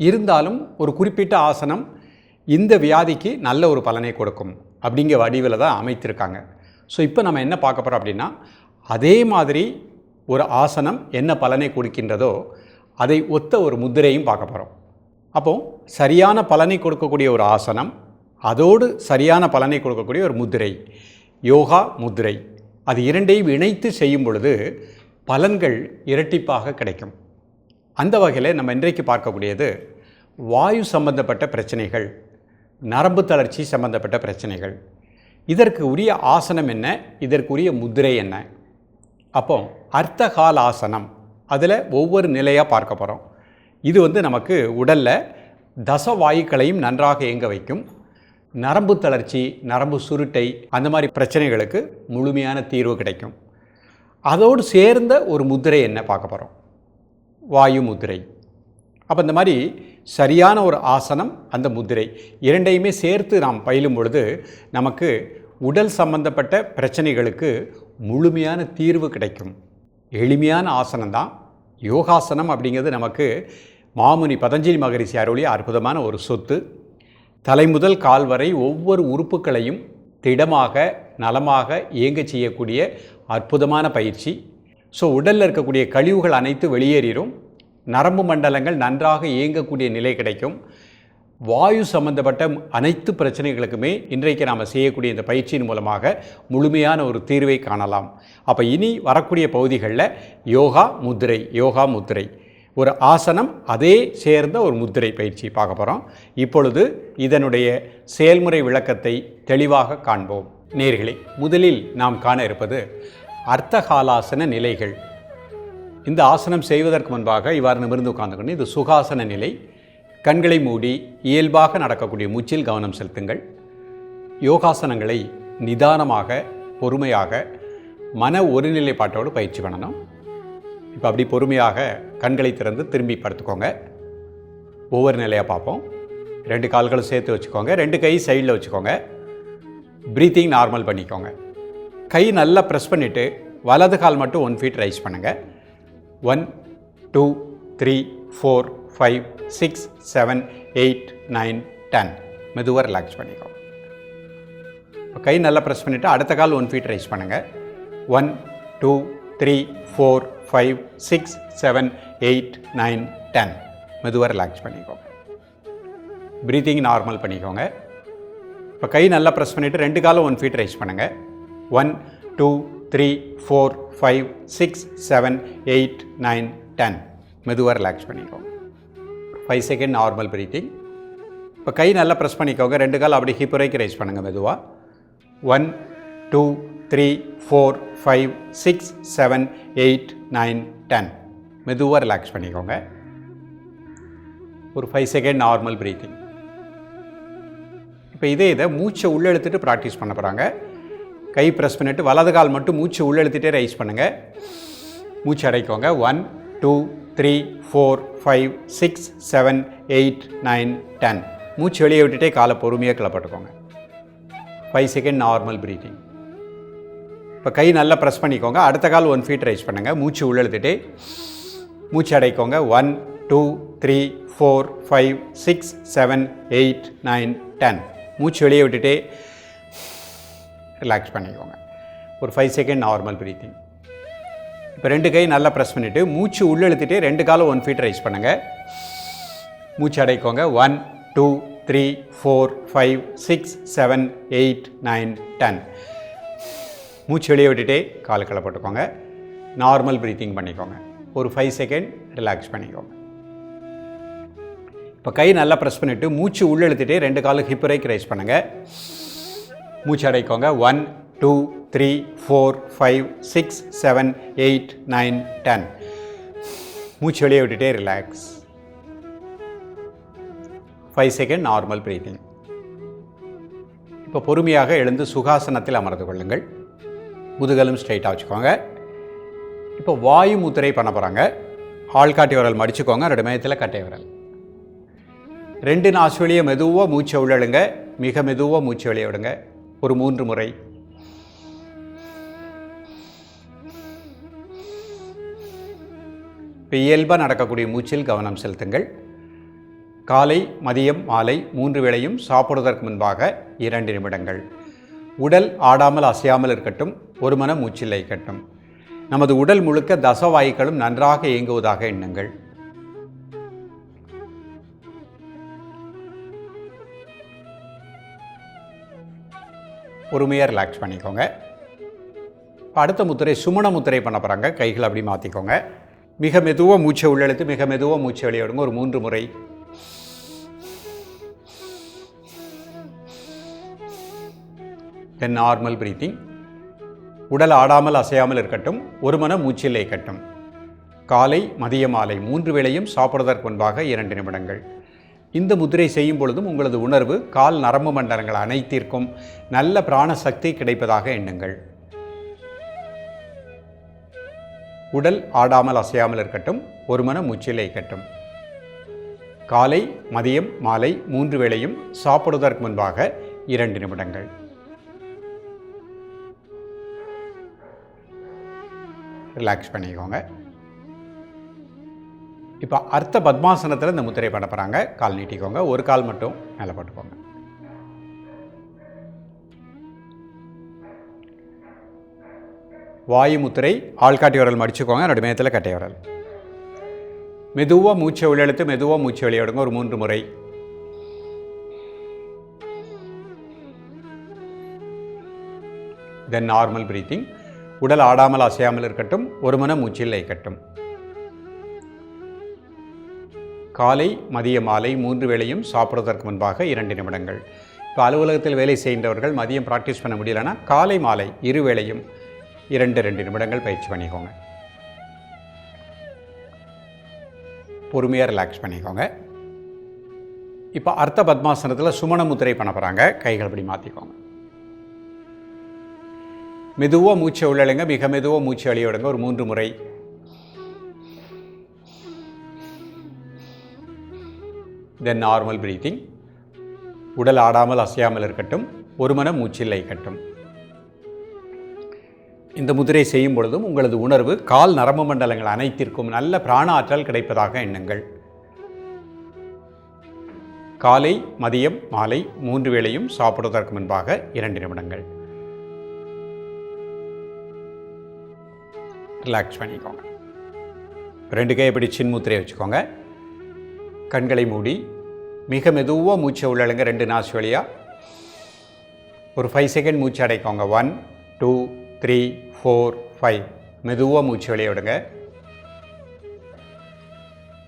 இருந்தாலும் ஒரு குறிப்பிட்ட ஆசனம் இந்த வியாதிக்கு நல்ல ஒரு பலனை கொடுக்கும் அப்படிங்கிற வடிவில் தான் அமைத்திருக்காங்க. ஸோ இப்போ நம்ம என்ன பார்க்க போகிறோம் அப்படின்னா அதே மாதிரி ஒரு ஆசனம் என்ன பலனை கொடுக்கின்றதோ அதை ஒத்த ஒரு முத்திரையும் பார்க்க போகிறோம் அப்போ சரியான பலனை கொடுக்கக்கூடிய ஒரு ஆசனம் அதோடு சரியான பலனை கொடுக்கக்கூடிய ஒரு முதிரை யோகா முத்திரை அது இரண்டையும் இணைத்து செய்யும் பொழுது பலன்கள் இரட்டிப்பாக கிடைக்கும். அந்த வகையில் நம்ம இன்றைக்கு பார்க்கக்கூடியது வாயு சம்பந்தப்பட்ட பிரச்சனைகள் நரம்பு தளர்ச்சி சம்பந்தப்பட்ட பிரச்சனைகள். இதற்கு உரிய ஆசனம் என்ன? இதற்குரிய முத்திரை என்ன? அப்போ அர்த்தகால ஆசனம் அதில் ஒவ்வொரு நிலையாக பார்க்க போகிறோம் இது வந்து நமக்கு உடலில் தச வாயுக்களையும் நன்றாக இயங்க வைக்கும். நரம்பு தளர்ச்சி நரம்பு சுருட்டை அந்த மாதிரி பிரச்சனைகளுக்கு முழுமையான தீர்வு கிடைக்கும். அதோடு சேர்ந்த ஒரு முத்திரை என்ன பார்க்க போகிறோம் வாயு முதிரை. அப்போ இந்த மாதிரி சரியான ஒரு ஆசனம் அந்த முதிரை. இரண்டையுமே சேர்த்து நாம் பயிலும் பொழுது நமக்கு உடல் சம்பந்தப்பட்ட பிரச்சனைகளுக்கு முழுமையான தீர்வு கிடைக்கும். எளிமையான ஆசனம் தான். யோகாசனம் அப்படிங்கிறது நமக்கு மாமுனி பதஞ்சலி மகரிஷி அருளிய அற்புதமான ஒரு சொத்து. தலை முதல் கால் வரை ஒவ்வொரு உறுப்புகளையும் திடமாக நலமாக இயங்க செய்யக்கூடிய அற்புதமான பயிற்சி. ஸோ உடலில் இருக்கக்கூடிய கழிவுகள் அனைத்து வெளியேறிடும் நரம்பு மண்டலங்கள் நன்றாக இயங்கக்கூடிய நிலை கிடைக்கும். வாயு சம்பந்தப்பட்ட அனைத்து பிரச்சனைகளுக்குமே இன்றைக்கு நாம் செய்யக்கூடிய இந்த பயிற்சியின் மூலமாக முழுமையான ஒரு தீர்வை காணலாம். அப்போ இனி வரக்கூடிய பகுதிகளில் யோகா முத்திரை யோகா முத்திரை ஒரு ஆசனம் அதே சேர்ந்த ஒரு முத்திரை பயிற்சி பார்க்க போகிறோம் இப்பொழுது இதனுடைய செயல்முறை விளக்கத்தை தெளிவாக காண்போம். நேர்களே முதலில் நாம் காண இருப்பது அர்த்தகாலாசன நிலைகள். இந்த ஆசனம் செய்வதற்கு முன்பாக இவ்வாறு நிமிர்ந்து உட்கார்ந்துக்கணும் இது சுகாசன நிலை. கண்களை மூடி இயல்பாக நடக்கக்கூடிய மூச்சில் கவனம் செலுத்துங்கள். யோகாசனங்களை நிதானமாக பொறுமையாக மன ஒருநிலைப்பாட்டோடு பயிற்சி பண்ணணும். இப்போ அப்படி பொறுமையாக கண்களை திறந்து திரும்பி படுத்துக்கோங்க. ஒவ்வொரு நிலையாக பார்ப்போம். ரெண்டு கால்களும் சேர்த்து வச்சுக்கோங்க. ரெண்டு கை சைடில் வச்சுக்கோங்க. ப்ரீத்திங் நார்மல் பண்ணிக்கோங்க. கை நல்லா ப்ரெஸ் பண்ணிவிட்டு வலது கால் மட்டும் ஒன் ஃபீட் ரைஸ் பண்ணுங்கள் one two three four five six seven eight nine ten மெதுவாக ரிலாக்ஸ் பண்ணிக்கோ. இப்போ கை நல்லா ப்ரெஸ் பண்ணிவிட்டு அடுத்த கால் ஒன் ஃபீட் ரைஸ் பண்ணுங்கள் one two three four five six seven eight nine ten மெதுவாக ரிலாக்ஸ் பண்ணிக்கோங்க ப்ரீத்திங் நார்மல் பண்ணிக்கோங்க. இப்போ கை நல்லா ப்ரெஸ் பண்ணிவிட்டு ரெண்டு காலம் ஒன் ஃபீட் ரைஸ் பண்ணுங்கள் one two three four five six seven eight nine ten. மெதுவாக ரிலாக்ஸ் பண்ணிக்கோங்க ஃபைவ் செகண்ட் நார்மல் ப்ரீத்திங் இப்போ கை நல்லா ப்ரெஸ் பண்ணிக்கோங்க. ரெண்டு கால் அப்படி ஹிப் வரைக்கும் ரைஸ் பண்ணுங்கள் மெதுவாக one two three four five six seven eight nine ten மெதுவாக ரிலாக்ஸ் பண்ணிக்கோங்க. ஒரு ஃபைவ் செகண்ட் நார்மல் ப்ரீத்திங் இப்போ இதே இதை மூச்சை உள்ளெழுத்துட்டு ப்ராக்டிஸ் பண்ண போகிறாங்க கை ப்ரெஸ் பண்ணிவிட்டு வலது கால் மட்டும் மூச்சு உள்ளெழுத்துட்டே ரைஸ் பண்ணுங்கள் மூச்சு அடைக்கோங்க. One two three four five six seven eight nine ten மூச்சு வெளியே விட்டுட்டே காலை பொறுமையாக கிளப்பட்டுக்கோங்க. ஃபைவ் செகண்ட் நார்மல் ப்ரீத்திங் இப்போ கை நல்லா ப்ரெஸ் பண்ணிக்கோங்க. அடுத்த கால் ஒன் ஃபீட் ரைஸ் பண்ணுங்கள் மூச்சு உள்ளெழுத்துட்டு மூச்சு அடைக்கோங்க. One two three four five six seven eight nine ten மூச்சு வெளியே விட்டுட்டே ரிலாக்ஸ் பண்ணிக்கோங்க. ஒரு ஃபைவ் செகண்ட் நார்மல் ப்ரீத்திங் இப்போ ரெண்டு கை நல்லா ப்ரெஸ் பண்ணிவிட்டு மூச்சு உள்ளெழுத்துட்டு ரெண்டு காலம் ஒன் ஃபீட் ரைஸ் பண்ணுங்கள் மூச்சு அடைக்கோங்க. One two three four five six seven eight nine ten மூச்சு வெளியே விட்டுட்டே கால் போட்டுக்கோங்க. நார்மல் ப்ரீத்திங் பண்ணிக்கோங்க. ஒரு ஃபைவ் செகண்ட் ரிலாக்ஸ் பண்ணிக்கோங்க. இப்போ கை நல்லா ப்ரெஸ் பண்ணிவிட்டு மூச்சு உள்ளெழுத்துட்டே ரெண்டு காலும் ஹிப் ரைக் ரைஸ் பண்ணுங்கள் மூச்சு அடைக்கோங்க one two three four five six seven eight nine ten மூச்சு வெளியே விட்டுட்டே relax five second normal breathing இப்போ பொறுமையாக எழுந்து சுகாசனத்தில் அமர்ந்து கொள்ளுங்கள். முதுகலும் ஸ்ட்ரைட்டாக வச்சுக்கோங்க. இப்போ வாயு முத்திரை பண்ண போகிறாங்க ஆள்காட்டி விரல் மடிச்சுக்கோங்க. ரெண்டு மையத்தில் கட்டை விரல். ரெண்டு நாசு வெளியே மெதுவாக மூச்சை உள்ளழுங்க மிக மெதுவாக மூச்சை வெளியே விடுங்க. ஒரு மூன்று முறை. இப்போ இயல்பாக நடக்கக்கூடிய மூச்சில் கவனம் செலுத்துங்கள். காலை மதியம் மாலை மூன்று வேளையும் சாப்பிடுவதற்கு முன்பாக இரண்டு நிமிடங்கள். உடல் ஆடாமல் அசையாமல் இருக்கட்டும் ஒரு மன மூச்சில் இருக்கட்டும் நமது உடல் முழுக்க தசவாயுக்களும் நன்றாக இயங்குவதாக எண்ணுங்கள். பொறுமையாக ரிலாக்ஸ் பண்ணிக்கோங்க. இப்போ அடுத்த முத்திரை சுமண முத்திரை பண்ண போகிறாங்க கைகளை அப்படி மாற்றிக்கோங்க மிக மெதுவாக மூச்சை உள்ளெழுத்து மிக மெதுவாக மூச்சை வெளியிடுங்க ஒரு மூன்று முறை. தென் நார்மல் பிரீத்திங் உடல் ஆடாமல் அசையாமல் இருக்கட்டும். ஒரு மன மூச்சில் இயக்கட்டும். காலை மதிய மாலை மூன்று வேளையும் சாப்பிடுவதற்கு முன்பாக இரண்டு நிமிடங்கள். இந்த முதிரை செய்யும் பொழுதும் உங்களது உணர்வு கால் நரம்பு மண்டலங்கள் அனைத்திற்கும் நல்ல பிராண சக்தி கிடைப்பதாக எண்ணுங்கள். உடல் ஆடாமல் அசையாமல் இருக்கட்டும் ஒரு மன மூச்சில் இயக்கட்டும் காலை மதியம் மாலை மூன்று வேளையும் சாப்பிடுவதற்கு முன்பாக இரண்டு நிமிடங்கள். ரிலாக்ஸ் பண்ணிக்கோங்க. இப்போ அர்த்த பத்மாசனத்தில் இந்த முத்திரை பண்ண போகிறாங்க கால் நீட்டிக்கோங்க. ஒரு கால் மட்டும் மேலே போட்டுக்கோங்க. வாயு முத்திரை ஆள்காட்டி விரல் மடிச்சுக்கோங்க. என்னோட மேத்தில் கட்டை விரல். மெதுவாக மூச்சை உள்ளெழுத்து மெதுவாக மூச்சை வெளியிடுங்க ஒரு மூன்று முறை. தென் நார்மல் பிரீத்திங் உடல் ஆடாமல் அசையாமல் இருக்கட்டும். ஒரு மன மூச்சில் லயிக்கட்டும் காலை மதிய மாலை மூன்று வேளையும் சாப்பிடுவதற்கு முன்பாக இரண்டு நிமிடங்கள். இப்போ அலுவலகத்தில் வேலை செய்கின்றவர்கள் மதியம் ப்ராக்டிஸ் பண்ண முடியலன்னா காலை மாலை இரு வேளையும் இரண்டு ரெண்டு நிமிடங்கள் பயிற்சி பண்ணிக்கோங்க. பொறுமையாக ரிலாக்ஸ் பண்ணிக்கோங்க. இப்போ அர்த்த பத்மாசனத்தில் சுமண முத்திரை பண்ண போகிறாங்க கைகள் இப்படி மாற்றிக்கோங்க மெதுவாக மூச்சை உள்ளழுங்க. மிக மெதுவாக மூச்சு அழிய விடுங்க ஒரு மூன்று முறை தென் நார்மல் பிரீத்திங் உடல் ஆடாமல் அசையாமல் இருக்கட்டும். ஒரு மன மூச்சில் கட்டும் இந்த முதிரை செய்யும் பொழுதும் உங்களது உணர்வு கால் நரம்பு மண்டலங்கள் அனைத்திற்கும் நல்ல பிராண ஆற்றல் கிடைப்பதாக எண்ணுங்கள். காலை மதியம் மாலை மூன்று வேளையும் சாப்பிடுவதற்கு முன்பாக இரண்டு நிமிடங்கள். ரிலாக்ஸ் பண்ணிக்கோங்க. ரெண்டு கை இப்படி சின்முத்திரையை வச்சுக்கோங்க. கண்களை மூடி மிக மெதுவாக மூச்சை உள்ளழுங்க ரெண்டு நாசு வழியாக ஒரு ஃபைவ் செகண்ட் மூச்சு அடைக்கோங்க. One two three four five மெதுவாக மூச்சு வெளியே விடுங்க.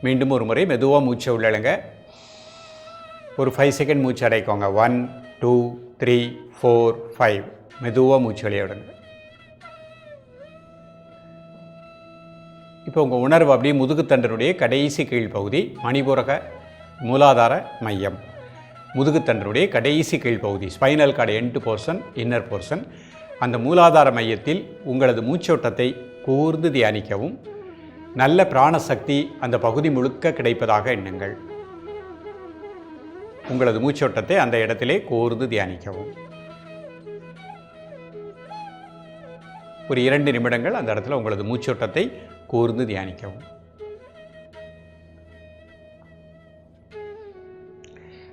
மீண்டும் ஒரு முறை மெதுவாக மூச்சை உள்ளழுங்க ஒரு ஃபைவ் செகண்ட் மூச்சு அடைக்கோங்க. One two three four five மெதுவாக மூச்சு வெளியே விடுங்க. இப்போ உங்கள் உணர்வு அப்படியே முதுகுத்தண்டனுடைய கடைசி கீழ்ப்பகுதி மணிபுரக மூலாதார மையம். முதுகுத்தண்டனுடைய கடைசி கீழ்ப்பகுதி spinal cord end portion inner portion அந்த மூலாதார மையத்தில் உங்களது மூச்சோட்டத்தை கூர்ந்து தியானிக்கவும் நல்ல பிராணசக்தி அந்த பகுதி முழுக்க கிடைப்பதாக எண்ணுங்கள். உங்களது மூச்சோட்டத்தை அந்த இடத்திலே கூர்ந்து தியானிக்கவும். ஒரு இரண்டு நிமிடங்கள் அந்த இடத்துல உங்களது மூச்சோட்டத்தை கூர்ந்து தியானிக்கவும்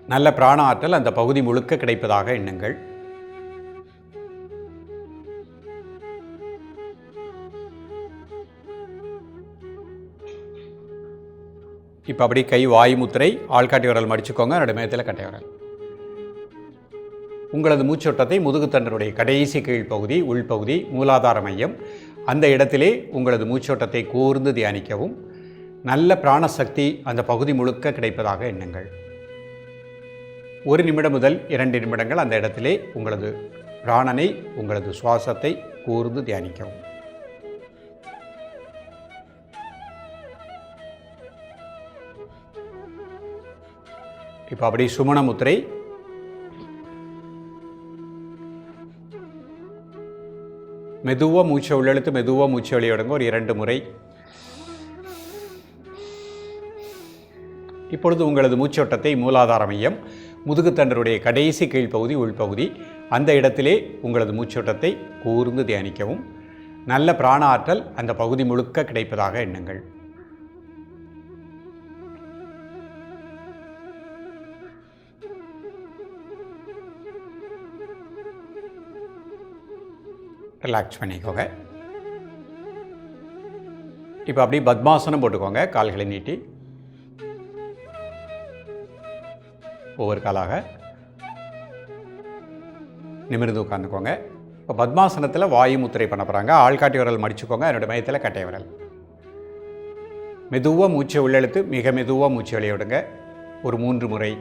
நல்ல பிராண ஆற்றல் அந்த பகுதி முழுக்க கிடைப்பதாக எண்ணுங்கள் இப்போ அப்படி கை வாயு முத்திரை ஆள்காட்டி விரல் மடிச்சுக்கோங்க என்னோட கட்டை விரல் உங்களது மூச்சோட்டத்தை முதுகுத்தண்டனுடைய கடைசி கீழ்ப்பகுதி உள்பகுதி மூலாதார மையம் அந்த இடத்திலே உங்களது மூச்சோட்டத்தை கூர்ந்து தியானிக்கவும். நல்ல பிராணசக்தி அந்த பகுதி முழுக்க கிடைப்பதாக எண்ணுங்கள். ஒரு நிமிடம் முதல் இரண்டு நிமிடங்கள் அந்த இடத்திலே உங்களது பிராணனை உங்களது சுவாசத்தை கூர்ந்து தியானிக்கவும். இப்போ அப்படி சுமண முத்திரை மெதுவாக மூச்சை உள்ளெழுத்து மெதுவாக மூச்சை வெளியிடுங்க ஒரு இரண்டு முறை. இப்பொழுது உங்களது மூச்சோட்டத்தை மூலாதார மையம் முதுகுத்தண்டருடைய கடைசி கீழ்ப்பகுதி உள்பகுதி. அந்த இடத்திலே உங்களது மூச்சோட்டத்தை கூர்ந்து தியானிக்கவும். நல்ல பிராண ஆற்றல் அந்த பகுதி முழுக்க கிடைப்பதாக எண்ணுங்கள். ரிலாக்ஸ் பண்ணிக்கோங்க. இப்போ அப்படியே பத்மாசனம் போட்டுக்கோங்க கால்களை நீட்டி. ஒவ்வொரு காலாக. நிமிர்ந்து உட்காந்துக்கோங்க இப்போ பத்மாசனத்தில் வாயு முத்திரை பண்ண போகிறாங்க ஆள்காட்டி விரல் மடிச்சுக்கோங்க. என்னோடய மையத்தில் கட்டை விரல். மெதுவாக மூச்சை உள்ளெழுத்து மிக மெதுவாக மூச்சை வெளியே ஒரு மூன்று முறை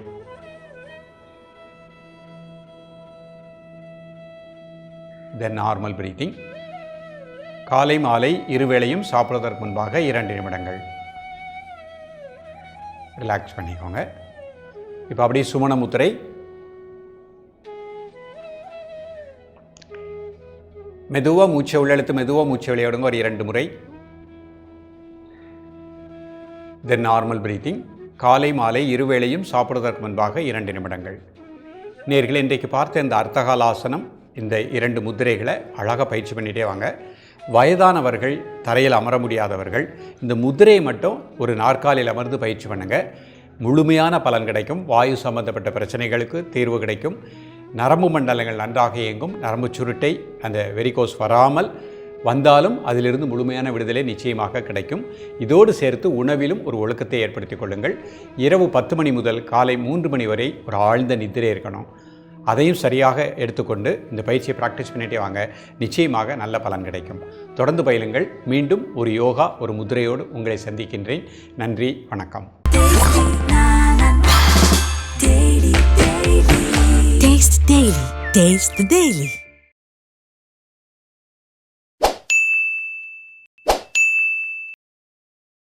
தென் நார்மல் பிரீத்திங் காலை மாலை இருவேளையும் சாப்பிடுவதற்கு முன்பாக இரண்டு நிமிடங்கள். ரிலாக்ஸ் பண்ணிக்கோங்க. இப்போ அப்படியே சுமண முத்திரை. மெதுவாக மூச்சை உள்ளெழுத்து மெதுவாக மூச்சை விளையாடுங்க ஒரு இரண்டு முறை. தென் நார்மல் பிரீத்திங் காலை மாலை இருவேளையும் சாப்பிடுவதற்கு முன்பாக இரண்டு நிமிடங்கள். நேர்கள் இன்றைக்கு பார்த்த இந்த அர்த்தகாலாசனம் இந்த இரண்டு முத்திரைகளை அழகாக பயிற்சி பண்ணிகிட்டே வாங்க. வயதானவர்கள் தரையில் அமர முடியாதவர்கள் இந்த முத்திரையை மட்டும் ஒரு நாற்காலியில் அமர்ந்து பயிற்சி பண்ணுங்கள் முழுமையான பலன் கிடைக்கும். வாயு சம்பந்தப்பட்ட பிரச்சனைகளுக்கு தீர்வு கிடைக்கும். நரம்பு மண்டலங்கள் நன்றாக இயங்கும். நரம்பு சுருட்டை அந்த வெரிகோஸ் வராமல் வந்தாலும் அதிலிருந்து முழுமையான விடுதலை நிச்சயமாக கிடைக்கும். இதோடு சேர்த்து உணவிலும் ஒரு ஒழுக்கத்தை ஏற்படுத்திக் கொள்ளுங்கள். இரவு பத்து மணி முதல் காலை மூன்று மணி வரை ஒரு ஆழ்ந்த நித்திரை இருக்கணும். அதையும் சரியாக எடுத்துக்கொண்டு இந்த பயிற்சியை ப்ராக்டிஸ் பண்ணிட்டே வாங்க. நிச்சயமாக நல்ல பலன் கிடைக்கும். தொடர்ந்து பயிலுங்கள். மீண்டும் ஒரு யோகா ஒரு முதிரையோடு உங்களை சந்திக்கின்றேன். நன்றி வணக்கம். Taste the Daily.